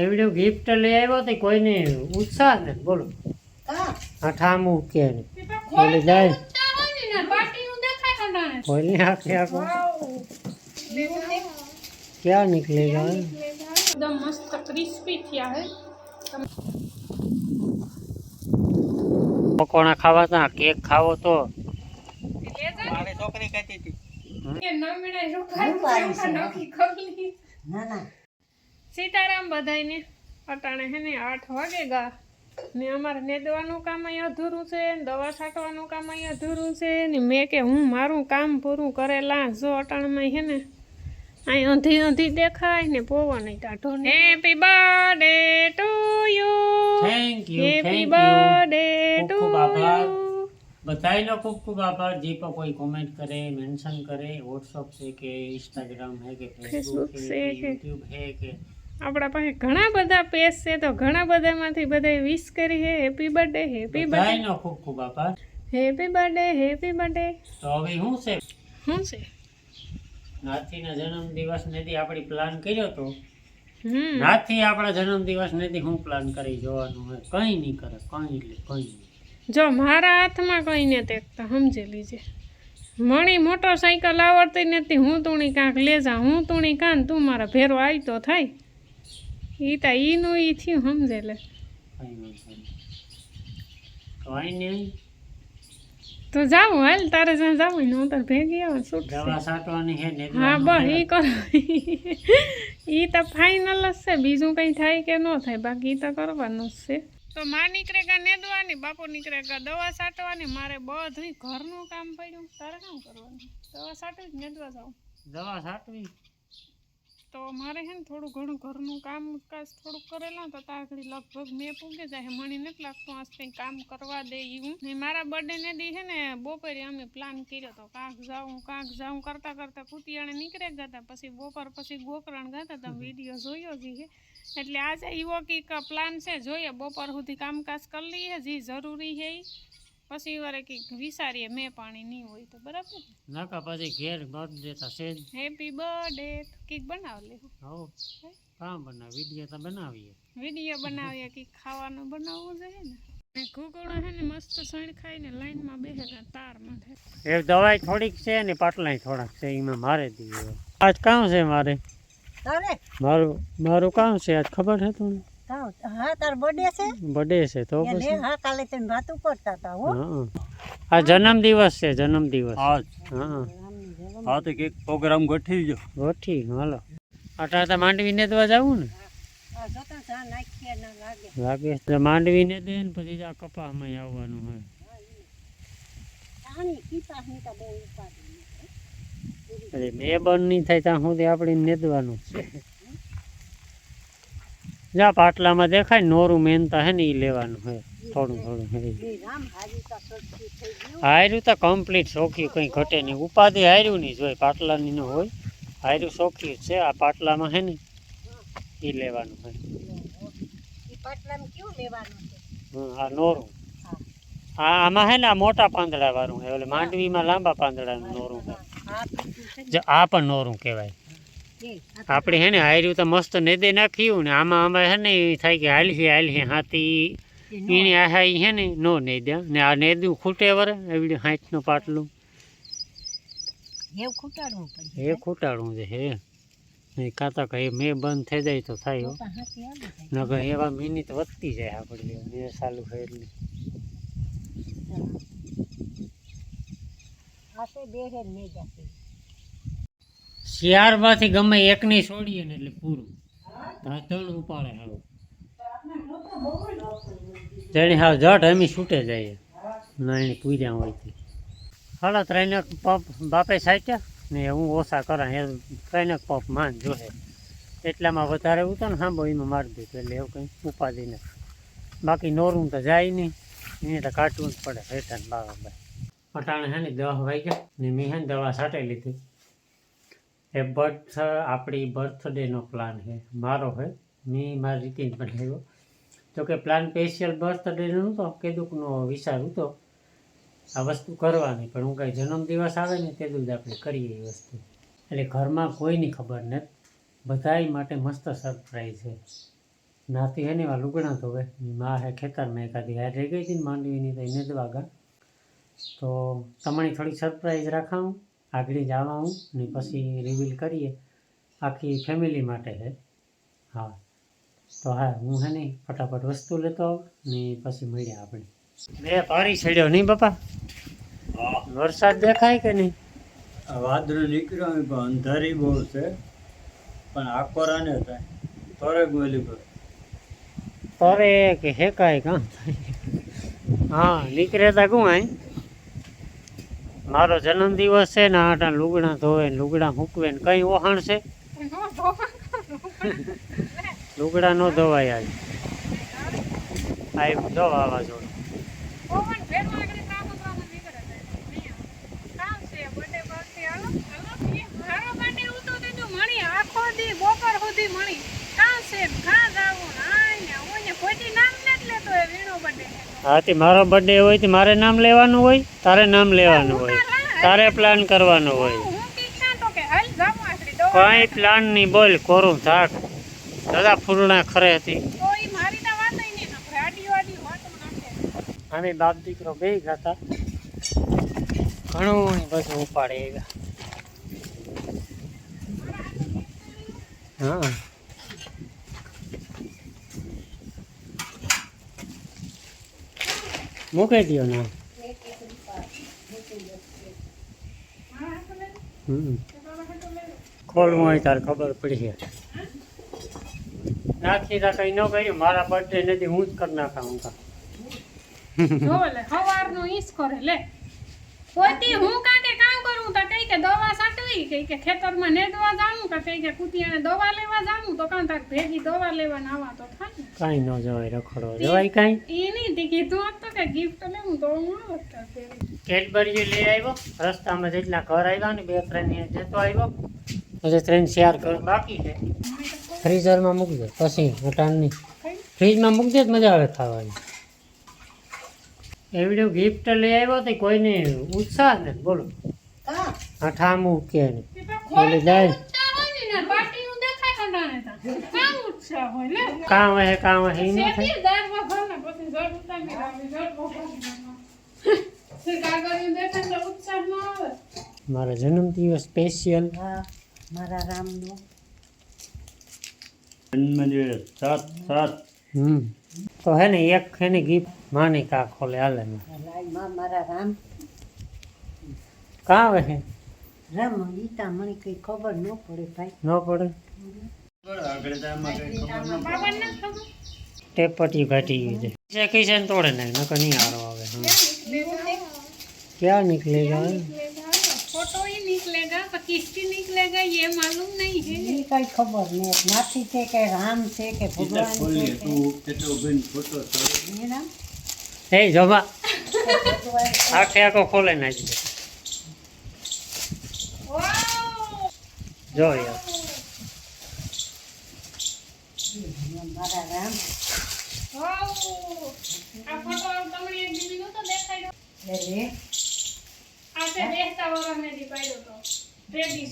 એવડું ગિફ્ટ લઈ આવ્યો તો કોઈને ઉત્સાહ ને બોલો. હા. આ ઠામું કે ને? બોલી જાય. કોઈને આખે આખો ક્યાં નીકળેગા એકદમ મસ્ત ક્રિસ્પી થયા હે. પકોડા ખાવા તા કેક ખાવો તો. મારી છોકરી કહેતી હતી. ના ના. સીતારામ બધાયને અટાણે હે ને આઠ વાગે ગા ને અમારે નેદવાનું કામ અહીં અધૂરું છે ને દવા છાંટવાનું કામ અહીં અધૂરું છે ને મેં કે હું મારું કામ પૂરું કરેલા જો અટાણમાં હે ને અહીં અંધી અંધી દેખાય ને પવન ટાઢો happy birthday to you thank you happy thank you birthday ખૂબ ટુ ખૂબ આભાર. યુ બધાયનો ખૂબ ખૂબ આભાર. જે પણ કોઈ કોમેન્ટ કરે મેન્શન કરે વોટ્સઅપ છે કે ઇન્સ્ટાગ્રામ છે કે ફેસબુક Facebook છે છે કે કે- યુટ્યુબ છે કે આપણા પાસે ઘણા બધા પેજ છે તો ઘણા બધામાંથી બધાએ વિશ કરી hey happy birthday happy birthday બધાયનો ખૂબ ખૂબ આભાર. હેપી બર્થડે હેપી બર્થડે તો હવે શું છે? શું છે? નાથીના જન્મદિવસ નેથી આપણે પ્લાન કર્યો તો? નાથી આપણા જન્મદિવસ નેથી હું પ્લાન કરી જોવાનું હોય? કંઈ નહીં કરે કંઈ એટલે કંઈ નહીં. જો મારા હાથમાં કંઈ ને તેકતા સમજી લીજે. મણી મોટરસાયકલ આવડતી નથી હું તુણી કાંક લેજા હું તુણી કાન તું મારા ભેરો આવતો થાય. ઈ તા ઈનું ઈ થયું સમજે લે. કંઈ વાંધો નહીં કંઈ નહીં તો જાવું હાલ તારે જ્યાં જાવું હોય હું તારે ભેગી આવે છૂટ દવા સાટવાની છે ને હા બસ ઈ કરો. ઈ તો ફાઇનલ જ છે બીજું કંઈ થાય કે ન થાય બાકી તો કરવાનું જ છે. તો માં નીકળે ગા નેદવાની બાપુ નીકળે ગા દવા છાંટવાની મારે બધું ઘરનું કામ પડ્યું તારે કામ કરવાનું? દવા છાંટવી જ નેદવા જાઉં? દવા છાંટવી તો મારે હે ને થોડું ઘણું ઘરનું કામકાજ થોડુંક કરેલા તો ત્યાં ઘડી લગભગ મેં પૂગી જાય મણી નથી લાગતું આજ કંઈ કામ કરવા દે એવું ને મારા બર્થડે ને દી છે ને બપોરે અમે પ્લાન કર્યો તો કાંક જાઉં કાંક જાઉં કરતા કરતા કુતિયાણે નીકળે ગયા પછી બપોર પછી ગોકરણ ગયા હતા તમે વીડિયો જોયો જ હે. એટલે આજે એવો કંઈક પ્લાન છે જોઈએ બપોર સુધી કામકાજ કરી લઈએ જે જરૂરી છે. પછી વારે કંઈક વિચારીએ મેં પાણી નહીં હોય તો બરાબર? ને નકા પછી ઘેર મત દેતા છે જ. હેપી બર્થડે કંઈક બનાવ લેવું. હો કામ બનાવ વીડિયો તો બનાવીએ. વીડિયો બનાવીએ કે ખાવાનું બનાવવું જોઈએ ને. ને ઘૂઘણો છે ને મસ્ત સણ ખાઈને લાઈનમાં બેસેલા તાર માથે. એ દવાઈ થોડીક છે ને પાટલાય થોડાક છે એમાં મારે દીધું આજ કામ છે મારે? તારે? મારું મારું કામ છે આજ ખબર છે તમને તાવ હા તાર બર્થડે છે? બર્થડે છે તો પછી? હા કાલે તમે વાતું કરતા હતા હો. હા આ જન્મદિવસ છે જન્મદિવસ. હા હા હા. તો કંઈક પ્રોગ્રામ ગોઠવી જો હાલો. અટાણે તો માંડવી નેદવા જવું ને? આ જોતા ચા લાગે. લાગે માંડવી ને દે ને પછી આ કપામાં આવવાનું હોય. બે બંધ નહીં થાય ત્યાં સુધી આપણે નેદવાનું છે. જા પાટલામાં દેખાય નોરું નોરું મેનતા હે ને એ લેવાનું હોય થોડું થોડું હે તો હાર્યું તો કમ્પ્લીટ સોખ્યું કંઈ ઘટે નહીં. ઉપાધિ હાર્યું નહીં જોઈએ પાટલાની ન હોય. હાર્યું સોખ્યું છે આ પાટલામાં હે ને એ લેવાનું હં, આ નોરું. હા આમાં હે ને આ મોટા પાંદડા વાળું હે એટલે માંડવીમાં લાંબા પાંદડાનું નોરું હોય આ પણ નોરું કહેવાય. આપણે હે ને હાર્યું તો મસ્ત નેદે નાખ્યું ને આમાં અમે હે ને થાય કે હાલશે હાલશે હાથી. એને આ હે હે ને નો નેદ્યા ને આ નેદું ખૂટે વરે એવડી હાથનું પાટલું. હે ખૂટાડવું છે હે. નહીં કાતા કઈ મેં બંધ થઈ જાય તો થાય હો. નકર એવા મિનિટ વધતી જાય આપણી મેં ચાલુ થાય એટલે. આસે બેરે ને જશે શિયાળમાંથી ગમે એકની છોડીએ ને એટલે પૂરું. ત્રણ ઉપાડે હાવ. તેની હાવ જટ એમી છૂટે જાય. નાની પૂર્યા હોય તે હાલો, ત્રણેક પપ બાપે સાચ્યા ને હું ઓછા કરા એ ત્રણેક પંપ માન જોહે. એટલામાં વધારે ઉતો ને સાંભળો એમાં મારી દીધું એટલે એવું કંઈ ઉપાધિ નથી. બાકી નોરું તો જાય નહીં. એને તો કાઢવું જ પડે. હેઠા બાવા ભાઈ અટાણે હે ને દવા વાગ્યા ને મેં હે ને દવા છાંટી લીધી. એ બર્થ આપણી બર્થડેનો પ્લાન છે. મારો છે. મેં મારી રીતે જ બનાવ્યો તો કે પ્લાન સ્પેશિયલ બર્થડેનો નહોતો કેદુકનો વિચાર હતો આ વસ્તુ કરવાની. પણ હું કાંઈ જન્મદિવસ આવે ને તેદું જ આપણે કરીએ એ વસ્તુ. એટલે ઘરમાં કોઈની ખબર નથી. બધાય માટે મસ્ત સરપ્રાઈઝ છે. નાથી હે ને એવા તો ધોવે મા હે ખેતરમાં એકાદી હાર ગઈ હતી માંડવીની તો એને દવા વાગા તો તમારી થોડી સરપ્રાઈઝ રાખાવું આગળ જ આવાવું ને પછી રિવીલ કરીએ. આખી ફેમિલી માટે છે હા. તો હા હું હે ને ફટાફટ વસ્તુ લેતો આવું ને પછી મળ્યા આપણે. બે પાણી છેડ્યો નહીં બાપા? વરસાદ દેખાય કે નહીં? વાદળો નીકળ્યો પણ અંધારી બહુ છે. પણ આકોરા ને થાય. તોરે ગોલી પર. તોરે કે હેકાય કાં હા. નીકળે તા કું આય મારો જન્મદિવસ છે ને આટા લુગડા ધોવે ને લુગડા મૂકવે ને કઈ ઓહાણ છે? લુગડા નો ધોવાય આજ. આવ્યું જો વાવાઝોડું. બપોર સુધી કામ છે કાં જાવું ના ઓને કોઈ નામ ને લેતો એ વીણો બર્થડે હા, તે મારો બર્થડે હોય, તો મારે નામ લેવાનું હોય? તારે નામ લેવાનું હોય. તારે પ્લાન કરવાનો હોય. કઈ પ્લાન નહીં, બોલ, કોરું થાક. દાદા ફૂલણા ખરે હતી. અમે બાપ દીકરો બે હતા ઘણું બધું ઉપાડે હા. મૂકી દો ના ખોલવું હોય તારે ખબર પડી છે. નાખી તા કઈ ન કર્યું મારા બર્થડે નથી, હું જ કરી નાખા હું કા. હવારનું ઈસ કરે લે. પોતી હું કાંકે કરું તો કઈ કે દવા સાટવી કઈ કે ખેતરમાં નેદવા જાવું કે કઈ કે કુતિયાને દવા લેવા જાવું તો કાં તાર ભેગી દવા લેવા નાવા તો થાય ને. કાંઈ ન જવાય રખડો જવાય કાંઈ. ઈ નહીં તે કીધું હતું તો કે ગિફ્ટ લેવું તો હું આવત. કેડબરી લઈ આવ્યો રસ્તામાં જેટલા ઘર આવ્યા ને બે ત્રણ જતો આવ્યો પછી ત્રણ ચાર ઘર બાકી છે. ફ્રીઝરમાં મૂકજો પછી અટાણની? ફ્રીજમાં મૂકજો જ મજા આવે ખાવાની. એવડું ગિફ્ટ લઈ આવ્યો તો કોઈને ઉત્સાહ ને બોલો. આ ઠામું કે ને એ તો ખોટ ઓલી જાય. ઉત્સાહ હોય ને ને પાટીનું દેખાય કંટાળે તાર. કામ ઉત્સાહ હોય લે. કામ હે કામ હે ઈ ન થાય. શેતી દાળમાં ભરને પછી જળ ઉતારી રાખવી, જળ ભરવાની નાખવા. તે કાગળિયું દેખાય તો ઉત્સાહ ન આવે? મારો જન્મદિવસ સ્પેશિયલ હા મારા રામનો. જન્મદિવસ સાત સાત. હમ. તો હે ને એક હે ને ગિફ્ટ માની કા ખોલે હાલે ને. લાઈમાં મારા રામ. કાં આવે હે રામ ઈતા મને કઈ ખબર ન પડે ભાઈ ન પડે આગળ જામાં કઈ ખબર ન બાબાને નથી ખબર ટેપટી ઘાટી ગઈ છે છે કિશન તોડે નાખ નકર નહીં હારો આવે હા ક્યાં નિકલેગા फोटो ही निकलेगा पर किसकी निकलेगा ये मालूम नहीं है ઈ કઈ ખબર નહીં નાથી છે કે રામ છે કે ઈતા ભગવાન છે ખોલીએ કે તું કેટલો બેન ફોટો છે એ રામ એ જમા ભગવાન આખે આખો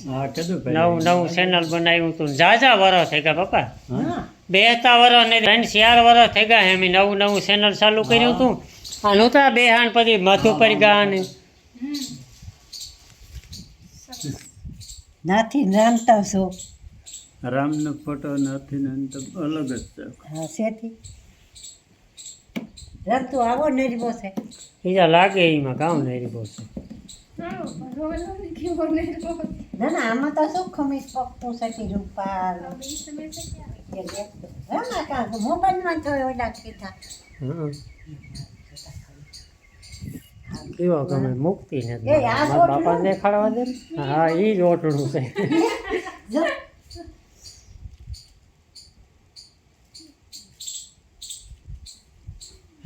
હા કીધું નવું નવું ચેનલ બનાવ્યું હતું. જાજા વરસ થઈ ગયા પપ્પા. હા. બેસતા વરસ ને ત્રણ ચાર વરસ થઈ ગયા. એમ નવું નવું ચેનલ ચાલુ કર્યું હતું. આ નહોતા બે હાન પછી મધુપર ગા ને હમ નાથી રાંધતા છો? રામનો ફોટો નાથી તો અલગ જ છે. હા શેથી? રમતું આવો નરીબો છે. બીજા લાગે એમાં કામ નરીબો છે. ના ના આમાં તો શું ખમીસ પકતું છે રૂપાલ? મોબાઈલમાં જોયો ઓલા કીધા હમ પીવો ગમે મુક્તિ નથી મારા દેખાડવા દે હા એ જ ઓટડું છે.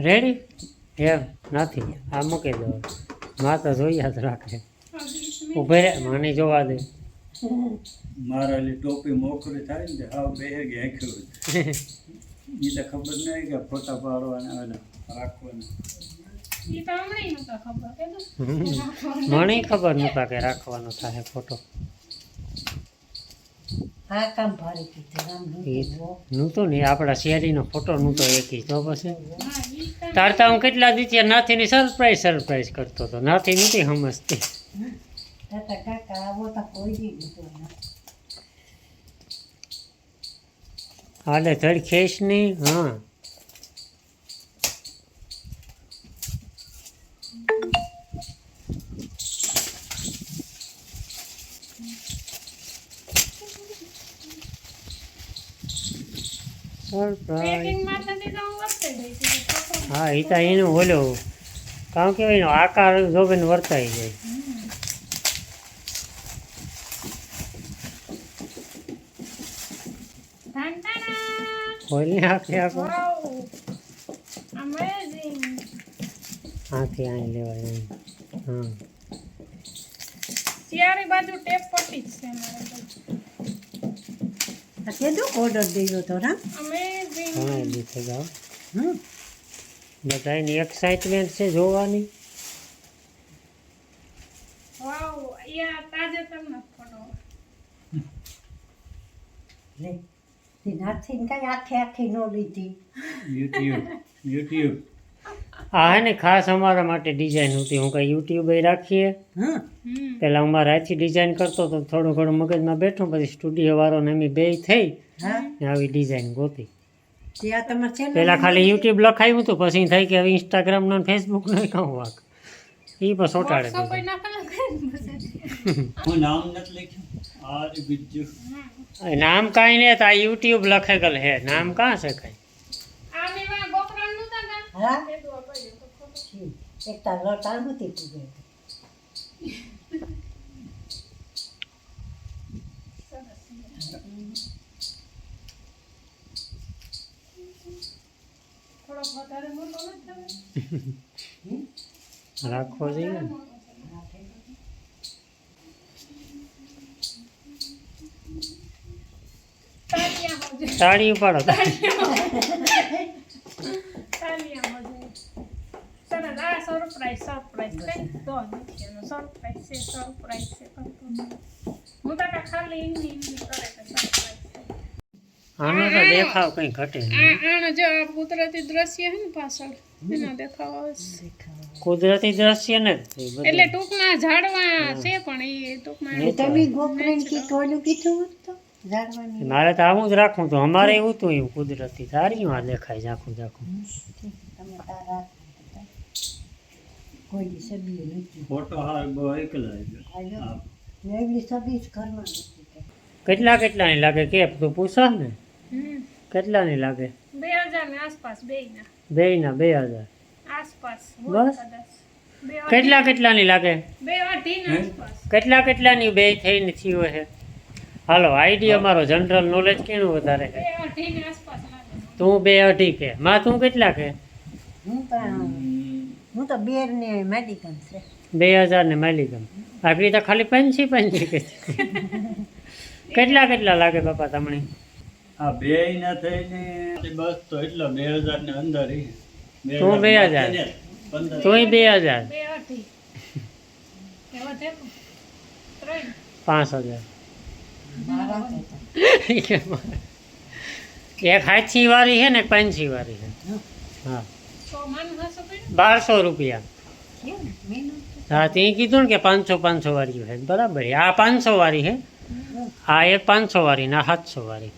રેડી એમ નથી. આ મૂકી દો. માં તો જોઈ હાથ રાખે. ઉભે રે માની જોવા દે. મારા ટોપી મોકરી થાય ને હાવ બે ગેખ્યું એ તો ખબર નહીં કે ફોટા પાડવાના રાખવાના. મને ખબર નતા કે રાખવાનો થાય ફોટો નહોતું. ને આપણા શેરીનો ફોટો નહોતો એકી તો પછી. તારતા હું કેટલા દિવસે નાથીની સરપ્રાઈઝ સરપ્રાઈઝ કરતો હતો. નાથી સમજતી. નહોતું ના. હાલે ધડ ખેસ નહીં હા. હું એ તો એનું ઓલો કામ કહેવાય એનો આકાર જોબેન વર્તાઈ જાય. ઢાંટાણા ખોલને આખો. અમેઝિંગ અહીં લેવાય હા. બાજુ ટેપ પટી જ છે તો ઓર્ડર દીધો તો ના હા દિવસે જાઓ. હમ. બધા એની એક્સાઇટમેન્ટ છે જોવાની? વાવ યા તાજેતરનો ફોટો લે તે નાથીને કઈ આખે આખી નો લીધી. યુટ્યુબ યુટ્યુબ આ હે ને ખાસ અમારા માટે ડિઝાઇન હતી. હું કઈ યુટ્યુબ રાખીએ. પહેલાં હું મારા હાથથી ડિઝાઇન કરતો તો થોડું ઘણું મગજમાં બેઠો પછી સ્ટુડિયો વાળો ને એમ બે થઈ. ને આવી ડિઝાઇન ગોતી. પહેલાં ખાલી યુટ્યુબ લખાયું હતું પછી થાય કે હવે ઇન્સ્ટાગ્રામનો ફેસબુકનો કહું વાક. એ પણ સોટાડે નામ નથી લખ્યું? આ રે બીજું. એ નામ કાંઈ નહીં તો આ યુટ્યુબ લખે ગલ હે નામ કાં છે કાંઈ આ મેવા ગોકરણનું તા ના હા એ તો અપાયો તો ખોટો ઠીક. એક તાર રાખો નથી પૂગે થોડોક વધારે મોટો નથી થયો રાખવો જોઈએ તાળી ઉપાડો. તાલિયા હોજે સરસ આ સરપ્રાઈઝ સરપ્રાઈઝ કઈ તો નથી સરપ્રાઈઝ છે સરપ્રાઈઝ છે. હું તો ખાલી ઇન્ની ઇન્ની કરે કે સરપ્રાઈઝ આનો તો દેખાવ કંઈ ઘટે આનો જે કુદરતી દ્રશ્ય ને પાછળ એનો દેખાવ કુદરતી દ્રશ્ય ને. એટલે ટૂંકમાં ઝાડવા છે પણ એ ટૂંકમાં તો તમે ગોખરણ કી કોઈનું કીધું તો મારે તો આવું જ રાખવું તો અમારે એવું હતું એવું કુદરતી તારી આ દેખાય ઝાખું ઝાખું તમે તારા કોઈ સબી નથી. ફોટો હા બહુ એકલા એવડી સબી જ ઘરમાં કેટલા કેટલાની લાગે? કે તું પૂછો ને. કેટલાની લાગે? બે હજારની આસપાસ બે ના બેયના બે હજાર. આસપાસ બસ? કેટલા કેટલાની લાગે? બે અઢી ના આસપાસ. કેટલા કેટલાની બે થઈને થયો છે? હાલો આઈડી અમારો જનરલ નોલેજ કેનું વધારે છે? અઢી ની આસપાસ લાગે. તું બે અઢી કે. માં તું કેટલા કે? હું પણ હું તો બેર ને મેડિકલ છે. બે હજાર ને માલી આપણી તો ખાલી પેન્સી પેન્સી કેટલા કેટલા લાગે બાપા તમને? આ બે ના થઈને બસ તો એટલા બે હજાર ને અંદર તું બે હજાર. તું તોય બે હજાર. પાંચ હજાર. એક હાથી વાળી છે ને એક પંછી વાળી છે હા. બારસો રૂપિયા છે ને? મેં હા તે કીધું ને કે પાંચસો પાંચસો વાળી છે બરાબર છે. આ પાંચસો વાળી છે આ એક પાંચસો વાળી ને આ સાતસો વાળી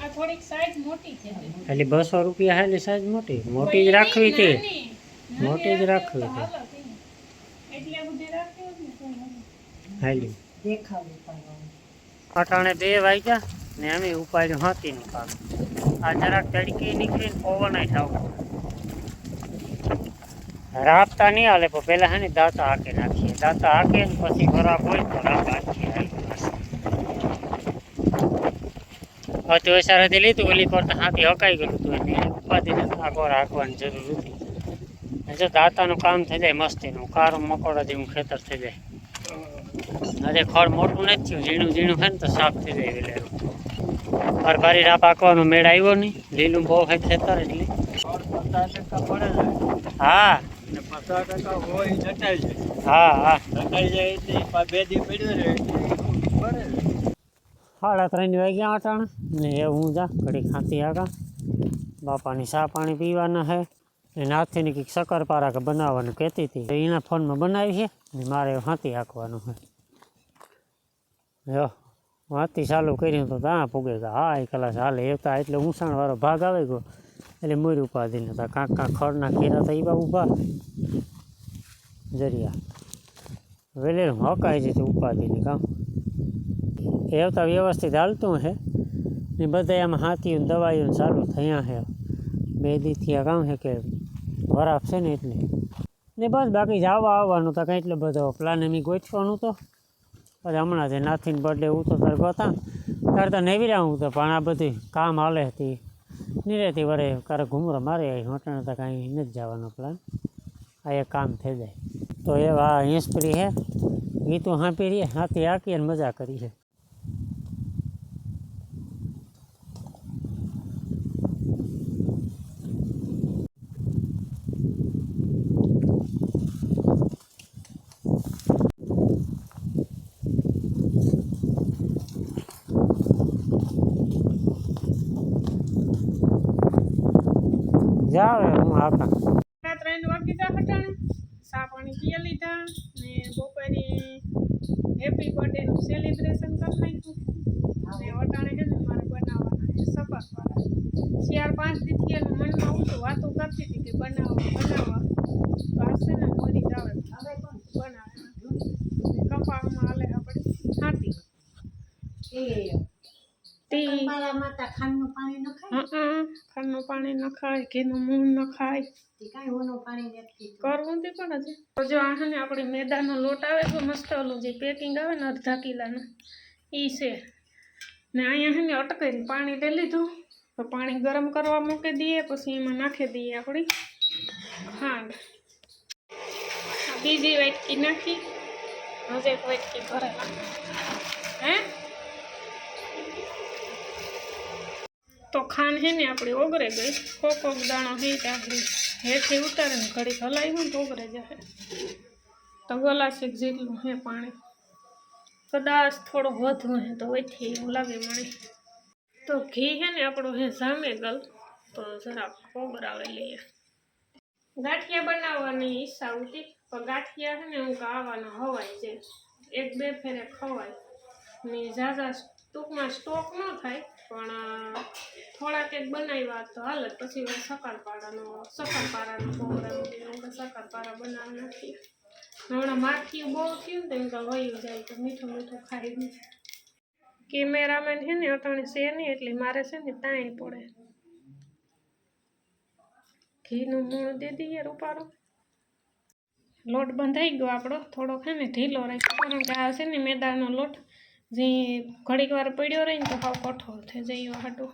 આ થોડીક સાઈઝ મોટી છે એટલે બસો રૂપિયા છે એટલે સાઈઝ મોટી મોટી જ રાખવી તે મોટી જ રાખવી તે. એટલે બધી રાખવી હોત ને તો હાલે. હાલી દેખાવું પાડવાનું અટાણે બે વાગ્યા ને અમે ઉપાડ્યું હાથીનું કામ આ જરાક તડકી નીકળીને પવન થાવ રાપતા નહીં હાલે પણ પેલા હે ને દાંતા હાકે નાખીએ. દાંતા હાકે ને પછી ખરાબ હોય તો રાપ હાકીએ. હવે તો સારાથી લીધું ઓલી કરતા હાથી હકાઈ ગયું હતું એને. ઉપાધિને આગળ હાંકવાની જરૂર હતી. જો દાંતાનું કામ થઈ જાય મસ્તીનું કારો મકોડા જેવું ખેતર થઈ જાય. આજે ખડ મોટું નથી થયું ઝીણું ઝીણું છે ને તો સાફ થઈ જાય એટલે હરભારી રાપ આંકવાનો મેળ આવ્યો નહીં. લીલું બહુ ખેતર એટલે. હા. હા હા. સાડા ત્રણ વાગ્યા અટાણે ને એ હું જા ઘડી ખાતી આગા બાપાની ચા પાણી પીવાના છે ને નાથીની કંઈક શક્કરપારા કે બનાવવાનું કહેતી હતી. તો એના ફોનમાં બનાવી છે ને મારે હાથી હાંકવાનું છે જો હાથી ચાલુ કર્યું તો ત્યાં પૂગે ગયા હા એ કલાક હાલે એવતા એટલે ઊંસાણવાળો ભાગ આવે ગયો. એટલે મોર ઉપાધિ નતા. કાંક કાંક ખડના ખીરા તો એવા ઊભા જરિયા. વેલે હકાય છે ઉપાધિની કામ. એ આવતા વ્યવસ્થિત હાલતું હે. ને બધા એમ હાથીઓ દવાઈઓ ચાલુ થયા છે બે દીથી આ કામ છે કે વરાપ છે ને એટલે. ને બસ બાકી જવા આવવાનું તો કંઈ એટલો બધો પ્લાન એમ ગોઠવાનું તો. પછી હમણાં જે નાથીન બર્થડે હું તો તાર ગોતા. તારે તો નેવી હું તો, પણ આ બધી કામ હાલે હતી. નિરેતી વળે કારે ઘૂમરો મારે આવી હોટણ તો કાંઈ નથી જવાનો પ્લાન આ એક કામ થઈ જાય. તો એવા હેસપરી હે. ગીતું હાંપી રહીએ હાથી હાંકી અને મજા કરીએ જાવે, હું આવતા ત્રણ વાગી જા હટાણે. ચા પાણી લીધા ને બપોરે હેપી બર્થડે નું સેલિબ્રેશન કરી નાખ્યું. અને વટાણે છે ને મારે બનાવવાના સપાસ વાળા ચાર પાંચ દીથી મનમાં તો વાતો કરતી હતી કે બનાવવા બનાવવા પાસે ને મોરી આવે હવે કોણ બનાવે ને કપાળમાં હાલે આપણે હાથી એ ખાંડનું પાણી ન ખાય ખાંડનું પાણી ન ખાય ઘીનું મૂળ ન ખાય. કરવું તે પણ છે જો આ ને આપણે મેદાનો લોટ આવે તો મસ્ત ઓલું જે પેકિંગ આવે ને અડધા કિલાનું એ છે. ને અહીંયા છે ને અટકાઈને પાણી લઈ લીધું. તો પાણી ગરમ કરવા મૂકી દઈએ પછી એમાં નાખી દઈએ આપણી. ખાંડ બીજી વાટકી નાખી. હજી એક વાટકી ભરેલા. હે? તો ખાંડ છે ને આપણી ઓગરે ગઈ. કોક કોક દાણો હે તે આપણી હેઠી ઉતારે ને ઘડીક હલાવી હોય તો ઓગરે જશે તો ગલાસેક જેટલું હે પાણી. કદાચ થોડો વધુ હે તો વચ્ચે એવું લાગે મને તો ઘી છે ને આપણું હે જામે ગલ. તો જરાક ઓગરાવે લઈએ. ગાંઠિયા બનાવવાની ઈચ્છા હતી પણ ગાંઠિયા છે ને હું આવવાના હવાય છે એક બે ફેરે ખવાય. ને ઝાઝા ટૂંકમાં સ્ટોક ન થાય. પણ થોડાક એક બનાવ્યા તો હાલ. પછી શક્કરપારાનો શક્કરપારાનો પ્રોગ્રામ કે શક્કરપારા બનાવી નાખીએ હમણાં માખીયું બહુ થયું ને તો વયું જાય તો મીઠું મીઠું ખાઈ નહીં કેમેરામેન છે ને, અટાણે છે નહીં, એટલે મારે છે ને તાણી પડે. ઘીનું મૂળ દે દઈએ રૂપારો લોટ બંધાઈ ગયો આપણો. થોડોક છે ને ઢીલો રાખ્યો. કારણ કે આ છે ને મેદાનો લોટ. જે ઘડીક વાર પડ્યો રહે ને તો હાવ કઠોળ થઈ જાય હાટું.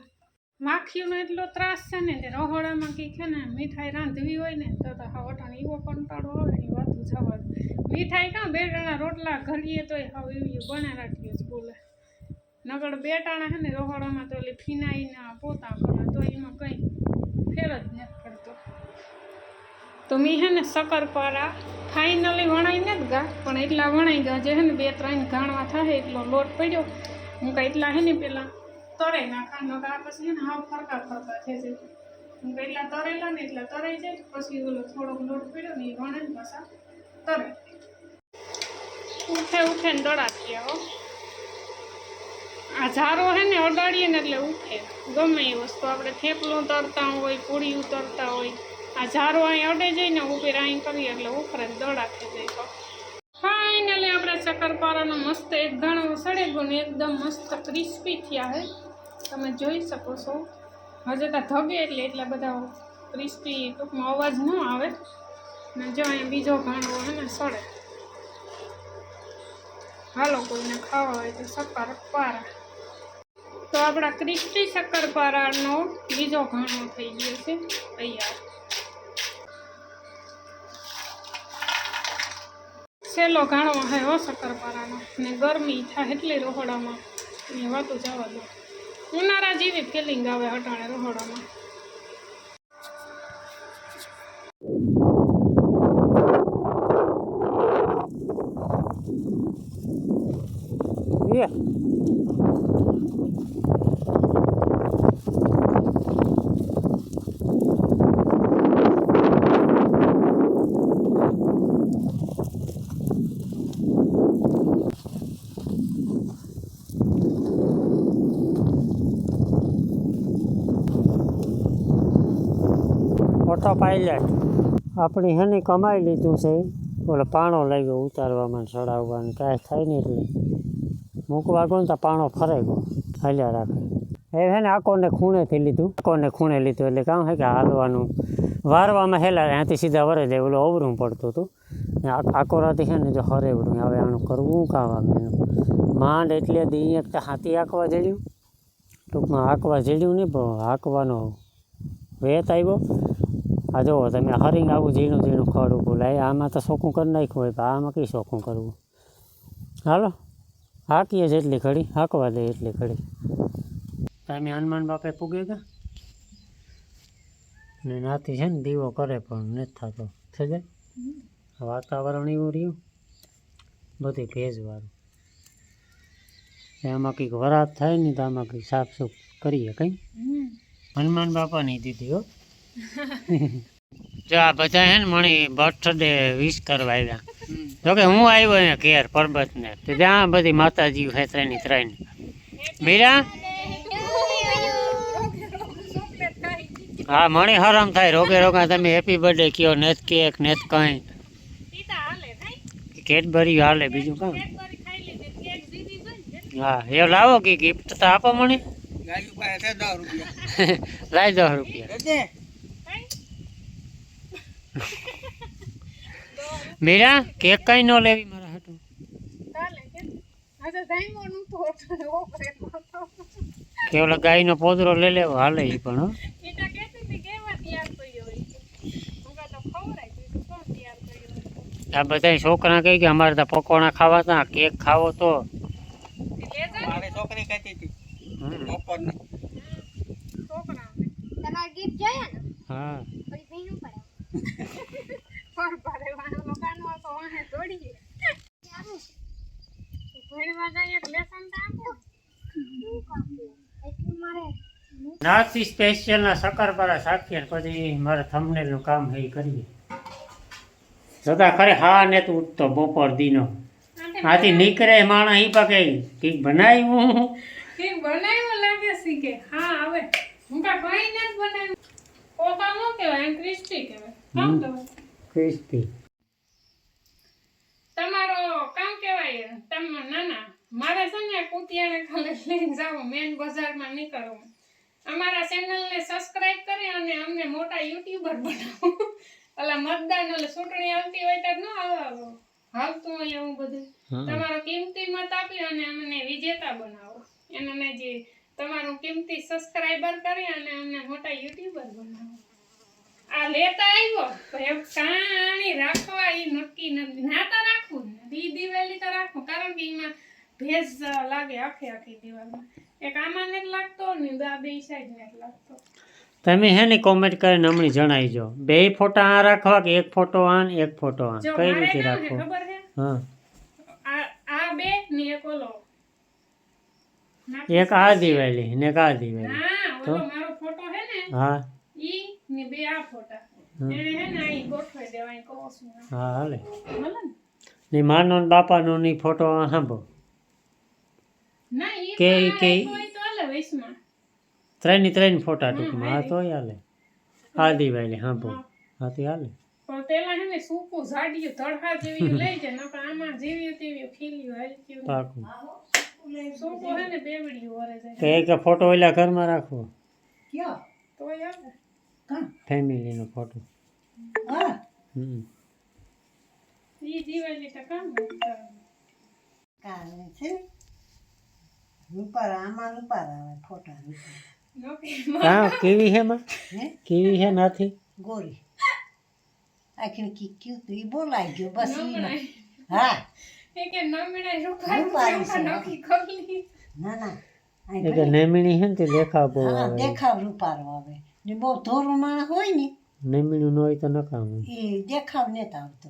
માખીઓનો એટલો ત્રાસ છે ને તે રહોડામાં કંઈક છે ને, મીઠાઈ રાંધવી હોય ને, તો તો હાવ અટાણે એવો કંટાળો આવે ને વાતું જવા મીઠાઈ કાં બે ટાણા રોટલા ઘડીએ તોય હાવ એવી બને રાખીએ જ બોલે નગર બે ટાણા છે ને, રહોડામાં તો ઓલી ફિનાઈના પોતા કરે તો એમાં કંઈ ફેર જ નથી તો મેં છે ને શક્કરપારા ફાઇનલી વણાઈ જ ગા. પણ એટલા વણાઈ ગયા જે છે ને બે ત્રણ ઘાણવા થાય એટલો લોટ પડ્યો. હું કાંઈ એટલા હે ને પેલા તરાઈ નાખવાનો આ પછી હે ને હાવ ફરકા ફરકા છે જે હું કાંઈ એટલા તરેલા ને એટલા તરાઈ જાય, પછી ઓલો થોડોક લોટ પડ્યો ને એ વણે પાછા તરે ઉઠે ઉઠે ને દડા થયા હો. આ ઝારો હે ને અડાડીએ ને એટલે ઉઠે. ગમે એ વસ્તુ. આપણે થેપલું તરતા હોય, પૂરી ઉતરતા હોય. આ ઝારો અહીં અડે જઈને ઊભી અહીં કરીએ એટલે ઉખરે દડા થઈ જાય તો. ફાઇનલી આપણે શક્કરપારાનો મસ્ત એક ઘણો સડે ને એકદમ મસ્ત ક્રિસ્પી થયા હે. તમે જોઈ શકો છો. હજે તો ધગે એટલે એટલા બધા ક્રિસ્પી ટૂંકમાં અવાજ ન આવે. ને જો અહીં બીજો ઘણો હે ને સડે હાલો કોઈને ખાવા હોય તો શક્કરપારા તો આપણા ક્રિસ્પી શક્કરપારાનો બીજો ઘાણો થઈ ગયો છે. તૈયાર. છેલ્લો ઘાણો હે હો શક્કરપારાનો ને ગરમી થાય એટલી રહોડામાં. એ વાતું જવા દો. ઉનાળા જેવી ફિલિંગ આવે હટાણે રહોડામાં. એ. મોટો પાયલટ આપણી હે ને કમાઈ લીધું છે. ઓલો પાણો લાગ્યો ઉતારવામાં ચડાવવાનું કાંઈ થાય નહીં એટલે. મૂકવા ગયો ને તો પાણો ફરે ગયો. હાલ્યા રાખે. એ હે ને આકોને ખૂણેથી લીધું. આકોને ખૂણે લીધું એટલે કામ છે કે હાલવાનું. વારવામાં હેલા ત્યાંથી સીધા વરે જાય. ઓલું અવરું પડતું હતું. ને આકોરાથી છે ને જો હરેવડું હવે આનું કરવું કામ મેનું માંડ એટલે દી એક હાથી આંકવા જડ્યું. ટૂંકમાં હાંકવા જડ્યું નહીં પણ હાંકવાનો વેત આવ્યો. આ જુઓ તમે હરિંગ આવું ઝીણું ઝીણું ખડ ઊભું લાય આમાં તો શોખું કરી નાખ્યું હોય આમાં કઈ શોખું કરવું? હાલો હાંકીએ જેટલી ઘડી હાંકવા દે એટલી ઘડી. તમે હનુમાન બાપે પૂગે ગયા ને નાથી છે ને દીવો કરે પણ નથી થતો. થઈ જાય? વાતાવરણ એવું રહ્યું. બધી ભેજવાળું. એમાં કંઈક વરાત થાય ને તો આમાં કંઈક સાફ સુફ કરીએ કંઈ? હનુમાન બાપાની દીધી હો. જો આ બધા હે ને મણી બર્થડે વિશ કરવા આવ્યા. જોકે હું આવ્યો અહીંયા ઘેર પરબતને તો ત્યાં બધી માતાજી હે ત્રણની ત્રણ. મીરા? હા મણી હરામ થાય રોગે રોગા તમે હેપી બર્થડે કયો નેત કેક નેત કંઈ. ઈ તો હાલે થાય કેડબરી હાલે બીજું કામ. કેડબરી ખાઈ લીધી કેક દીધી જોઈ ને હા એ લાવો કે ગિફ્ટ તો આપો મને લાવી દસ રૂપિયા. મીરા કેક કઈ ન લેવી મારા હાટું. કેવલા ઓલા ગાયનો પોદરો લઈ લેવો હાલે પણ ઈ હોય આ બધા છોકરા કહે કે અમારે તો પકોડા ખાવા તા કેક ખાવો તો. છોકરી કહેતી હતી. બપોર ને? હા. પછી ભીનું પડે ફળ ભરે વાળો કાનો તો વાહે દોડીએ. ભણવા જાય એટલે લેસન તો આપો. એટલું મારે નાથી સ્પેશિયલ ના શક્કરપારા ને પછી મારે થંબનેલનું કામ એ કરીએ. જોતા ખરે હા ને તું ઉઠતો બપોર દીનો. આથી નીકળે માણસ ઈ પકે ઠીક બનાવ્યું. ઠીક બનાવ્યું લાગે છે કે હા આવે. હું કા કઈ નથી બનાવ્યું. પોતા નો કહેવાય ક્રિસ્ટી. કહેવાય. ક્રિસ્પી તમારો કામ કહેવાય તમે નાના મારે છે ને કુતિયાને ખાલી લઈને જાવું મેન બજારમાં નીકળવું અમારા ચેનલને સબસ્ક્રાઇબ કરી અને અમને મોટા યુટ્યુબર બનાવો. ઓલા મતદાન એટલે ચૂંટણી આવતી હોય ત્યારે ન આવો. હાલતું હોય એવું બધું. તમારો કિંમતી મત આપી અને અમને વિજેતા બનાવો. એને જે તમારું કિંમતી સબસ્ક્રાઇબર કરી અને અમને મોટા યુટ્યુબર બનાવો. આ લેતા આવ્યો? તો એમ કાણી રાખવા એ નક્કી નથી. ના તો રાખવું દી દિવાળી તો રાખવું કારણ કે એમાં ભેજ લાગે આખી આખી દિવાલમાં એક આમાં નથી લાગતો ને આ બે સાઈડ નથી લાગતો. તમે હે ને કોમેન્ટ કરીને હમણાં જણાવીજો. બે ફોટા આ રાખવા કે એક ફોટો આ ને એક ફોટો આ કઈ રીતે રાખવો? હા. આ બે ને એક ઓલો. એક આ દિવાળી ને એક આ દિવાળી. હા ઓલો મારો ફોટો હે ને? હા. ને બે આ ફોટા. એને હે ને અહીં ગોઠવાઈ દેવાય કહો છું હા હાલે. ને. માનો ને બાપાનો ની ફોટો સાંભળો. ના ઈ કે- કે- તો હાલે ત્રણની ત્રણ ફોટા ટૂંકમાં. હા તો હાલે. દિવાળી સાંભળો હા. તે હાલે. પણ પેલા હે ને સૂકું ઝાડિયું ધડકા જેવી લઈ જાય નકર આમાં જેવી તેવી ખીલ્યું હલક્યું પાકું. સૂકું હે ને બેવડિયું વરે તો જાય એક ફોટો ઓલા ઘરમાં રાખવો. કયો? આવે. કાં ફેમિલીનો ફોટો. હા. હમ. ઈ દિવાળી તો કામ કાલે છે. રૂપાર આમાં રૂપાર આવે ફોટા હા કેવી હે માં? કેવી હે નાથી? ગોરી. આખી કીક્યું તું? ઈ બોલાઈ ગયો બસ ઈ હા. એ કે નમણાય રૂપાળી રૂપાળી છે. રૂપા નોકી ખોલી. ના ના. આ એ હે ને તે દેખાવ બહુ આવે. દેખાવ રૂપારો આવે. ને બહુ ધોરું માણસ હોય ને નેમણીનું ન હોય તો નકામ. એ દેખાવ નથી આવતો.